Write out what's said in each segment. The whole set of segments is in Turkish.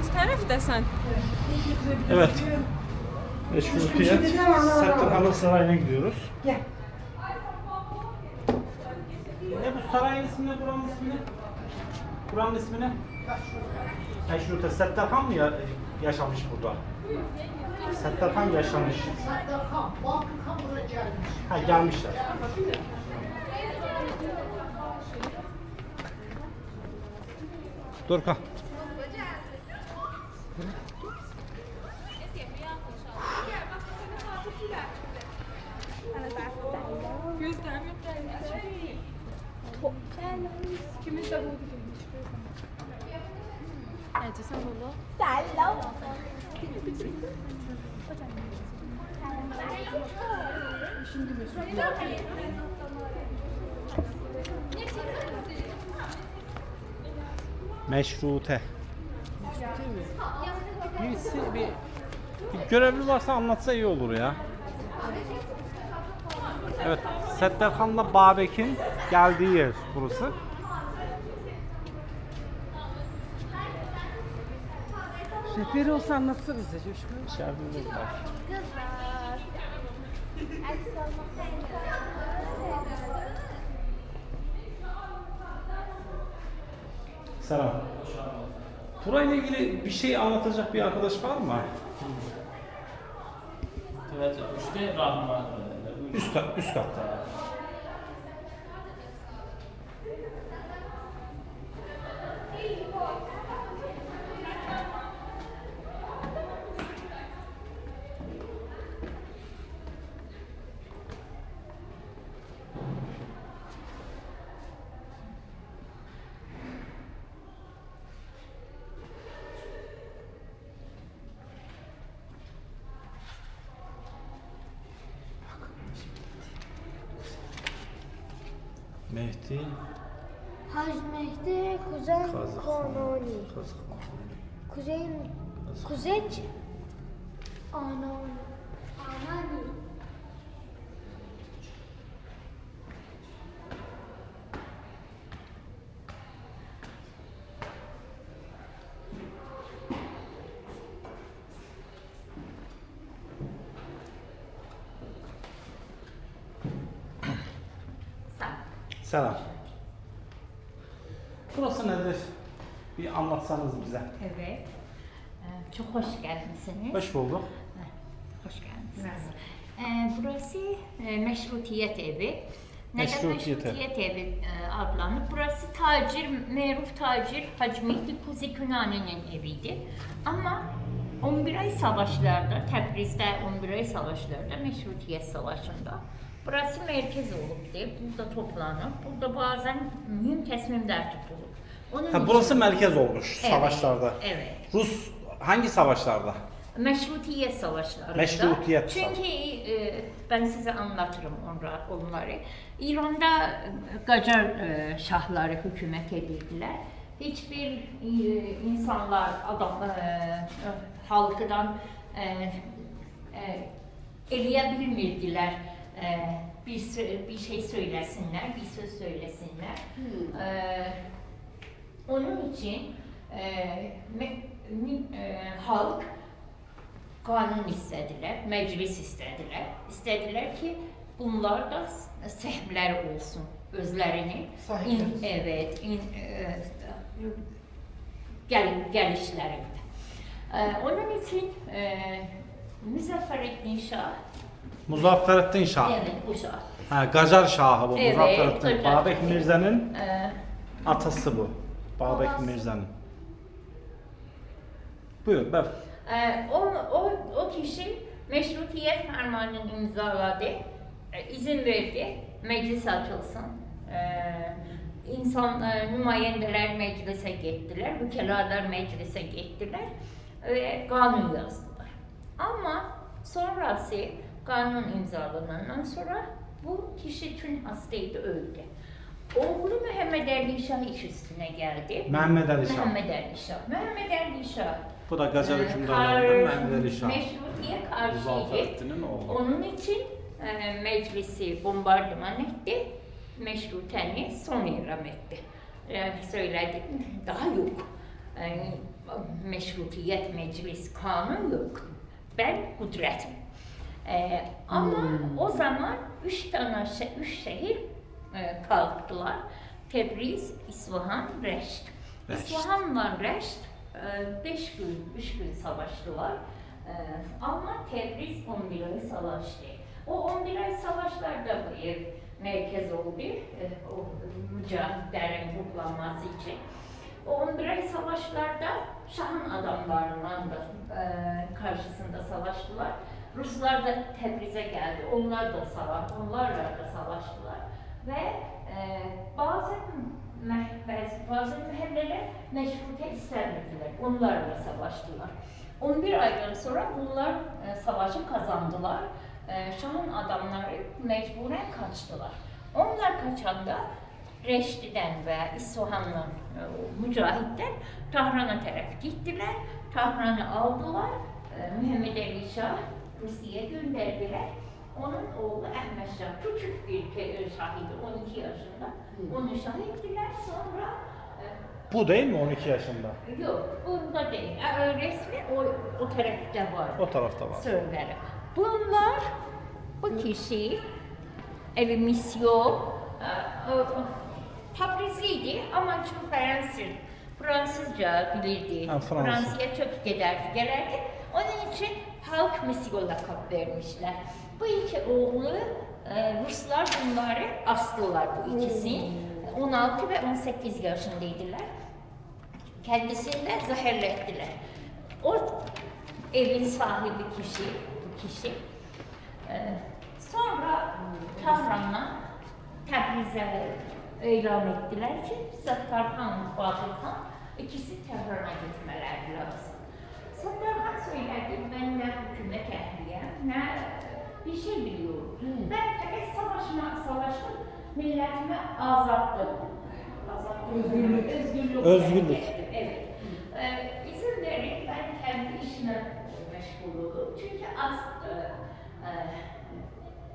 hansı tərəfdəsən? Evet. Meşrutiyet Sertırhanlı Sarayı'na gidiyoruz. Gel. Ne bu sarayın ismi ne buranın ismi ne? Buranın ismi ne? Meşrutiyet Settarhan mı ya, yaşamış burada? Settarhan yaşamış. Serdarhan, Bakırhan buraya gelmiş. Ha gelmişler. Dur kalk. Gözlərim yox dəyir. Kimin də bu Necəsən baba? Meşrute. Birisi bir, bir görevli varsa anlatsa iyi olur ya. Evet, Settarhan'la Babek'in geldiği yer burası. Şoförü olsa anlatsanıza Coşkun. İçeride de var. Selam. Burayla ilgili bir şey anlatacak bir arkadaş var mı? Evet, üstte rahmi var. Üst, üst katta. Mehdi Hacı Mehdi Kuzen Kazık Kanuni. Kazık. Kuzeyn Kuzeç Anani. Anani. Selam. Burası nedir? Bir anlatsanız bize. Evet. Ee, Çok hoş geldiniz. Hoş bulduk. Hoş geldiniz. Ee, Burası e, Meşrutiyet Evi. Neden Meşrutiyet. Meşrutiyet Evi e, adlanır? Burası tacir, meruf tacir Hacı Mehdi Kuzi Künani'nin eviydi. Ama 11 ay savaşlarda, Təbrizdə 11 ay savaşlarda, Meşrutiyet Savaşında burası merkez olubdu. Burada toplanıb. Burada bazen mühim təsmimlər tutulub. Onun Ha, burası için- merkez olmuş Evet, savaşlarda. Evet. Rus hangi savaşlarda? Meşrutiyet savaşlarında. Meşrutiyet Çünkü e, ben size anlatırım onra- onları. İran'da e, Qacar e, şahları hükümet edirdiler. Hiçbir e, insanlar, adam, e, e, halkıdan e, e, eləyə bilmirdiler. E, bir, bir şey söylesinler, bir söz söylesinler. E, onun için e, me- e, halk kanun istediler, meclis istediler. İstediler ki bunlar da sehvler olsun özlerini. Sahipler. İn, evet, in, e, gel, gelişlerinde. E, onun için e, Müzafferettin Şah, Muzafferettin Şah. evet bu şah, Ha, Gacar Şahı bu. Evet, Muzafferettin. Gacar. Babek Mirza'nın e, atası bu. Babek Babası. Mirza'nın. Buyur, ben. Ee, o, o, o kişi meşrutiyet fermanını imzaladı, e, izin verdi, meclis açılsın. Ee, insan, e, nümayendeler meclise gittiler, vükelalar meclise gittiler ve kanun yazdılar. Ama sonrası kanun imzalanandan sonra bu kişi tüm hastaydı, öldü. Oğlu Mehmet Ali Şah iş üstüne geldi. Mehmet Ali Şah. Mehmet Ali Şah. Mehmet Ali Şah Bu da ee, hükümdarlarından kar- Mehmet Ali Şah. Meşrutiye karşıydı. Onun için e, meclisi bombardıman etti. Meşruteni son iram etti. E, söyledi, daha yok. E, meşrutiyet, meclis, kanun yok. Ben kudretim. Ee, ama o zaman üç tane üç şehir e, kalktılar. Tebriz, İsfahan, Reşt. Reşt. İsfahan'la Reşt e, beş gün, üç gün savaştılar. E, ama Tebriz 11 ay savaştı. O 11 ay savaşlarda ev merkez oldu. E, o mücahitlerin toplanması için. O 11 ay savaşlarda Şah'ın adamlarıyla da e, karşısında savaştılar. Ruslar da Tebriz'e geldi. Onlar da savaş, onlarla da savaştılar. Ve e, bazı meh- bazı- bazı mühelleler meşrute istemediler. Onlarla savaştılar. 11 aydan sonra bunlar e, savaşı kazandılar. E, Şah'ın adamları mecburen kaçtılar. Onlar kaçanda Reşdi'den ve İsfahan'dan e, mücahitler Tahran'a taraf gittiler. Tahran'ı aldılar. E, Muhammed Ali Şah Rusya'ya gönderdiler. Onun oğlu Ahmet Şah küçük bir te- şahidi 12 yaşında. Onu şah ettiler. Sonra e, Bu değil mi 12 yaşında? Yok, bunda değil. Resmi o, o tarafta var. O tarafta var. Sözleri. Bunlar bu kişi evi misyon Tabrizliydi ama çok Fransız, Fransızca bilirdi. Ha, Fransız. Fransa'ya çok giderdi, gelerdi. Onun için halk misyon lakap vermişler. Bu iki oğlu e, Ruslar bunları astılar bu ikisi. 16 ve 18 yaşındaydılar. Kendisini de zehirlettiler. O evin sahibi kişi, bu kişi. e, sonra Tahran'la Tebriz'e ilan ettiler ki Sattarhan, Batılhan ikisi Tehran'a gitmeleri lazım. Söyledi, ben ne hükümet ehliyim, ne bir şey biliyorum. Ben fakat savaşma, savaştım, milletimi azalttım. Azalttım. Özgürlük. Özgürlük. Özgürlük. Evet. Ee, izin verin ben kendi işime meşgul olurum. Çünkü az e, e,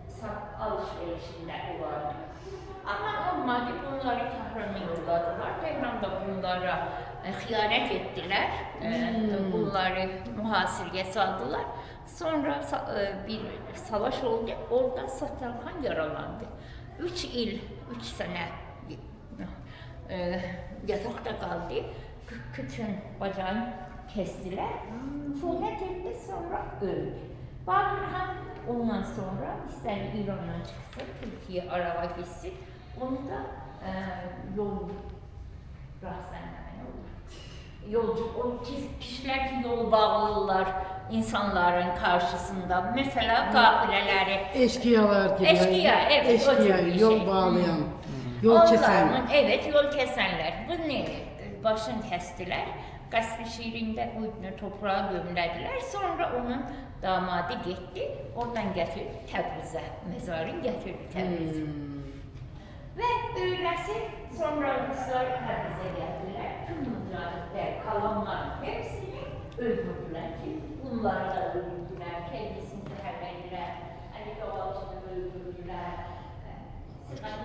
sat alışverişinde vardı. Ama olmadı bunları Tahran'a yolladılar. Tehran'da bunlara e, hıyanet ettiler. E, bunları muhasireye saldılar. Sonra e, bir savaş oldu. Orada Sattarhan yaralandı. Üç il, üç sene e, yatakta kaldı. Kıçın bacağını kestiler. Tuvalet etti sonra öldü. Bakır Han ondan sonra ister İran'dan çıksın, Türkiye araba gitsin. Onu da e, yol olur. Yolcu, o kişiler ki yol bağlılar insanların karşısında. Mesela kafileleri Eşkıyalar gibi. Eşkıya, evet, Eşkıya, yol şey. bağlayan, yol Onların-. Evet, yol kesenler. Bu ne? Başını kestiler. Gasri şiirinde uydunu toprağa gömlediler. Sonra onun damadı gitti. Oradan getirdi Tebriz'e. Mezarın getirdi Tebriz'e. Hmm. Ve öylesi sonra Ruslar Tebriz'e geldiler. Tüm mücahitler, kalanların hepsini öldürdüler ki bunları da öldürdüler. Kendisini zehirlediler. Ali Kavalıcı'nı öldürdüler. Sıkıntı